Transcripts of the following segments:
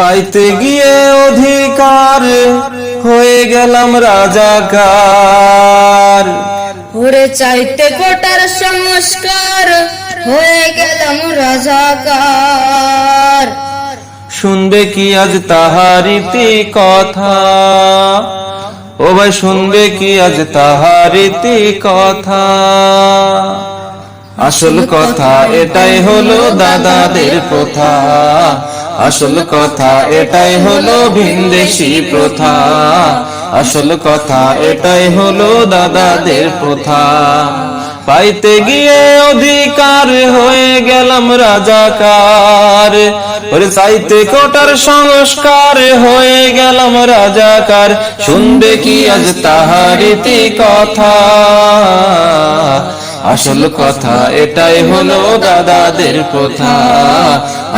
পাইতে গিয়ে অধিকার হয়ে গেলাম রাজাকার। ওরে চাইতে কোটার সংস্কার হয়ে গেলাম রাজাকার। শুনবে কি আজ তাহারিতি কথা? ও ভাই শুনবে কি আজ তাহারিতি কথা? আসল কথা এটাই হলো দাদাদের প্রথা। আসল কথা এটাই হলো ভিনদেশি প্রথা। আসল কথা এটাই হলো দাদাদের প্রথা। পাইতে গিয়ে অধিকার হয়ে গেলাম রাজাকার। ওরে চাইতে কোটার সংস্কার হয়ে গেলাম রাজাকার। শুনবে কি আজ তাহারিতি কথা? আসল কথা এটাই হলো দাদাদের প্রথা।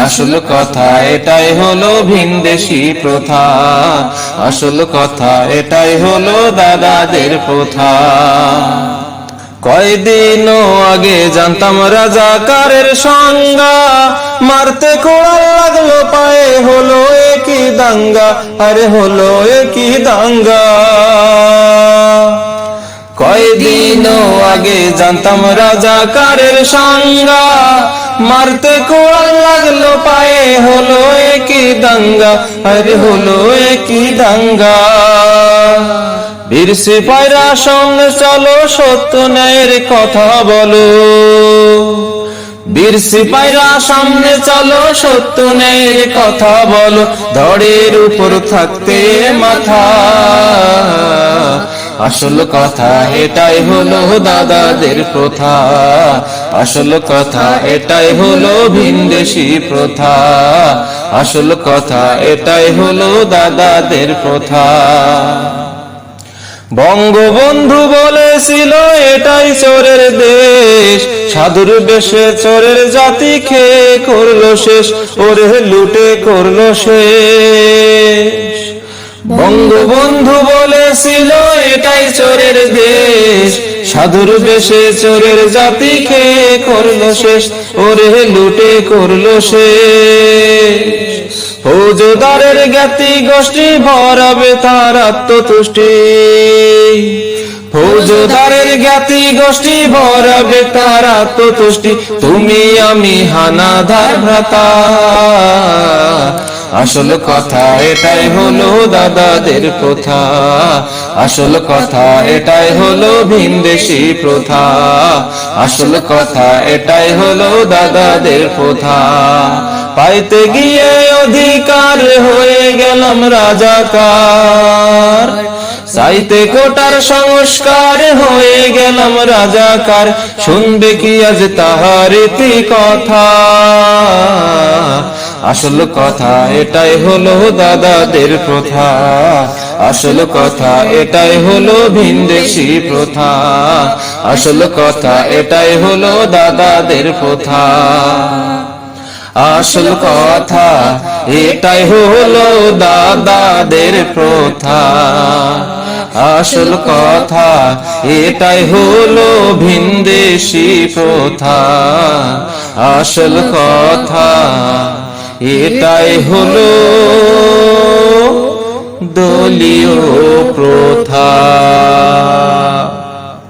আসল কথা এটাই হলো ভিনদেশি প্রথা। আসল কথা এটাই হলো দাদাদের প্রথা। কয়দিন আগে জানতাম রাজাকারের সংজ্ঞা। মারতে কোড়াল লাগল পায়ে হলো একই দাঙ্গা। আরে হলো একই দাঙ্গা। কয়দিন আগে জানতাম রাজাকারের সংজ্ঞা। মারতে কোড়াল লাগল, পায়ে হলো একই দাঙ্গা আরে হলো একই দাঙ্গা। বীর সিপাইরা সঙ্গে চলো, সত্য ন্যায়ের কথা বলো। বীর সিপাইরা সামনে চলো, সত্য ন্যায়ের কথা বলো। ধড়ের উপর থাকতে মাথা আসল কথা এটাই হলো দাদাদের প্রথা। আসল কথা এটাই হলো ভিনদেশি প্রথা। আসল কথা এটাই হলো দাদাদের প্রথা। বঙ্গবন্ধু বলেছিল, এটাই চোরের দেশ। সাধুর বেশে চোরের জাতি খেয়ে করল শেষ? ওরে লুটে করল শেষ। বঙ্গবন্ধু বলেছিল, এটাই চোরের দেশ। সাধুর বেশে চোরের জাতি খেয়ে করল শেষ? ওরে লুটে করল শেষ। ফৌজদারের জ্ঞাতি গোষ্ঠী ভরাবে তার আত্মতুষ্টি। ফৌজদারের জ্ঞাতি গোষ্ঠী ভরাবে তার আত্মতুষ্টি। তুমি আমি হানাধার ভ্রাতা। আসল কথা এটাই হলো দাদাদের প্রথা। আসল কথা এটাই হলো ভিনদেশি প্রথা। আসল কথা এটাই হলো দাদাদের প্রথা। পাইতে গিয়ে অধিকার হয়ে গেলাম রাজাকার। চাইতে কোটার সংস্কার হয়ে গেলাম রাজাকার। শুনবে কি আজ তাহারিতি কথা? আসল কথা এটাই হলো দাদাদের প্রথা। আসল কথা এটাই হলো ভিনদেশি প্রথা। আসল কথা এটাই হলো দাদাদের প্রথা। আসল কথা এটাই হলো দাদাদের প্রথা। আসল কথা এটাই হলো ভিনদেশি প্রথা। আসল কথা এটাই হলো দলীয় প্রথা।